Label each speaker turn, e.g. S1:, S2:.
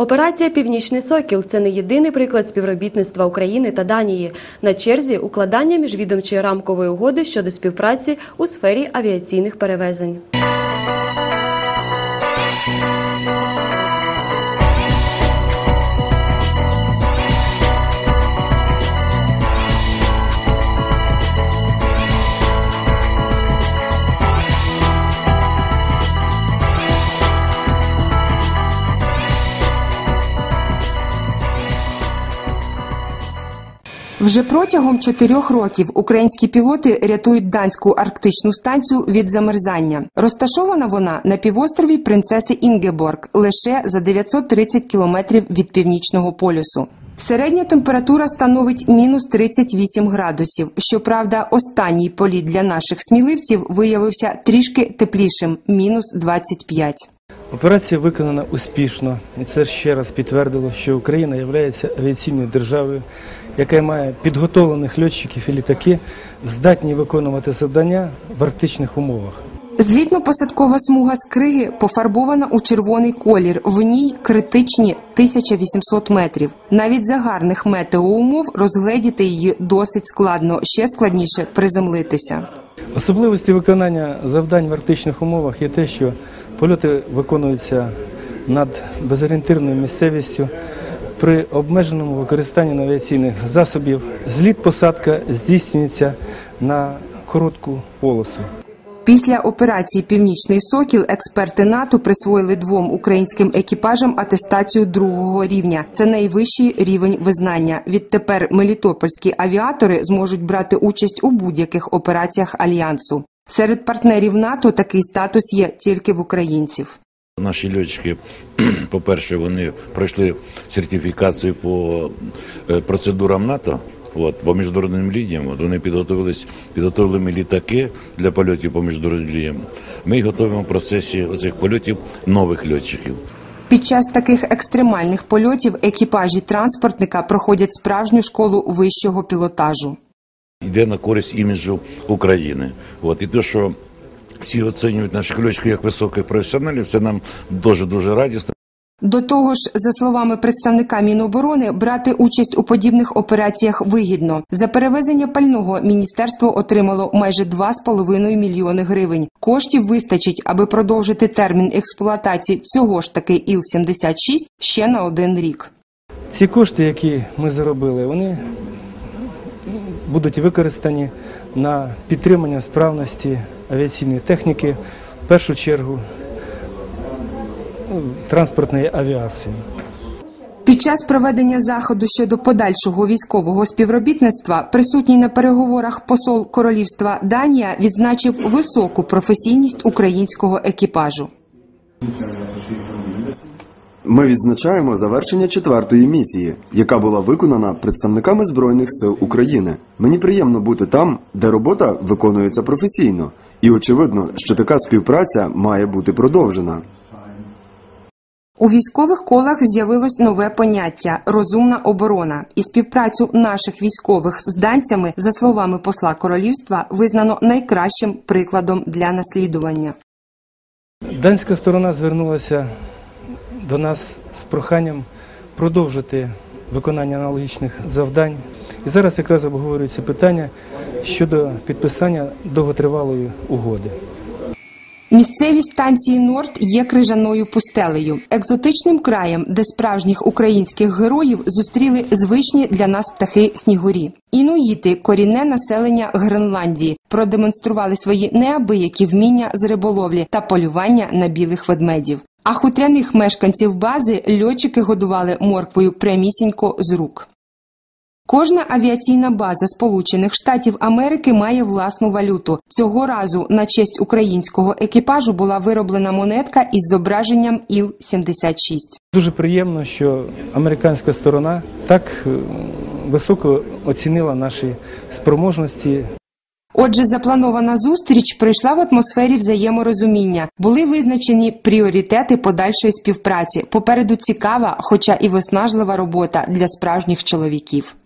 S1: Операція Північний Сокіл це не єдиний приклад співробітництва України та Данії. На черзі укладання міжвідомчої рамкової угоди щодо співпраці у сфері авіаційних перевезень.
S2: Вже протягом чотирьох років українські пілоти рятують данську арктичну станцію від замерзання. Розташована вона на півострові принцеси Інгеборг лише за 930 кілометрів від північного полюсу. Середня температура становить мінус 38 градусів. Щоправда, останній політ для наших сміливців виявився трішки теплішим мінус 25.
S3: Операція виконана успішно, і це ще раз підтвердило, що Україна є авіаційною державою, яка має підготовлених льотчиків і літаки, здатні виконувати завдання в арктичних умовах.
S2: Злітно-посадкова смуга з криги пофарбована у червоний колір. В ній критичні 1800 метрів. Навіть за гарних метеоумов розгледіти її досить складно, ще складніше приземлитися.
S3: Особливості виконання завдань в арктичних умовах є те, що польоти виконуються над безорієнтирною місцевістю при обмеженому використанні авіаційних засобів. Зліт-посадка здійснюється на коротку полосу.
S2: Після операції Північний Сокіл експерти НАТО присвоїли двом українським екіпажам атестацію другого рівня. Це найвищий рівень визнання. Відтепер мелітопольські авіатори зможуть брати участь у будь-яких операціях альянсу. Серед партнерів НАТО такий статус є тільки в українців.
S4: Наші льотчики, по-перше, вони пройшли сертифікацію по е, процедурам НАТО. От, по міжнародним лініям от, вони підготовились, підготовили ми літаки для польотів по міжнародним лініям. Ми їх готуємо в процесі оцих польотів нових льотчиків.
S2: Під час таких екстремальних польотів екіпажі транспортника проходять справжню школу вищого пілотажу.
S4: Йде на користь іміджу України. От, і те, що всі оцінюють наших льотчиків як високих професіоналів, це нам дуже дуже радісно.
S2: До того ж, за словами представника Міноборони, брати участь у подібних операціях вигідно. За перевезення пального міністерство отримало майже 2,5 мільйони гривень. Коштів вистачить, аби продовжити термін експлуатації цього ж таки Іл-76 ще на один рік.
S3: Ці кошти, які ми заробили, вони будуть використані на підтримання справності авіаційної техніки, в першу чергу ну, транспортної авіації.
S2: Під час проведення заходу щодо подальшого військового співробітництва присутній на переговорах посол королівства Данія відзначив високу професійність українського екіпажу.
S5: Ми відзначаємо завершення четвертої місії, яка була виконана представниками збройних сил України. Мені приємно бути там, де робота виконується професійно, і очевидно, що така співпраця має бути продовжена.
S2: У військових колах з'явилось нове поняття розумна оборона, і співпрацю наших військових з данцями, за словами посла королівства, визнано найкращим прикладом для наслідування.
S3: Данська сторона звернулася до нас з проханням продовжити виконання аналогічних завдань. І зараз якраз обговорюється питання щодо підписання довготривалої угоди.
S2: Місцевість станції Норд є крижаною пустелею, екзотичним краєм, де справжніх українських героїв зустріли звичні для нас птахи снігурі. Інуїти, корінне населення Гренландії, продемонстрували свої неабиякі вміння з риболовлі та полювання на білих ведмедів. А хутряних мешканців бази льотчики годували морквою прямісінько з рук. Кожна авіаційна база Сполучених Штатів Америки має власну валюту. Цього разу на честь українського екіпажу була вироблена монетка із зображенням Іл-76.
S3: Дуже приємно, що американська сторона так е, високо оцінила наші спроможності.
S2: Отже, запланована зустріч пройшла в атмосфері взаєморозуміння. Були визначені пріоритети подальшої співпраці. Попереду цікава, хоча і виснажлива робота для справжніх чоловіків.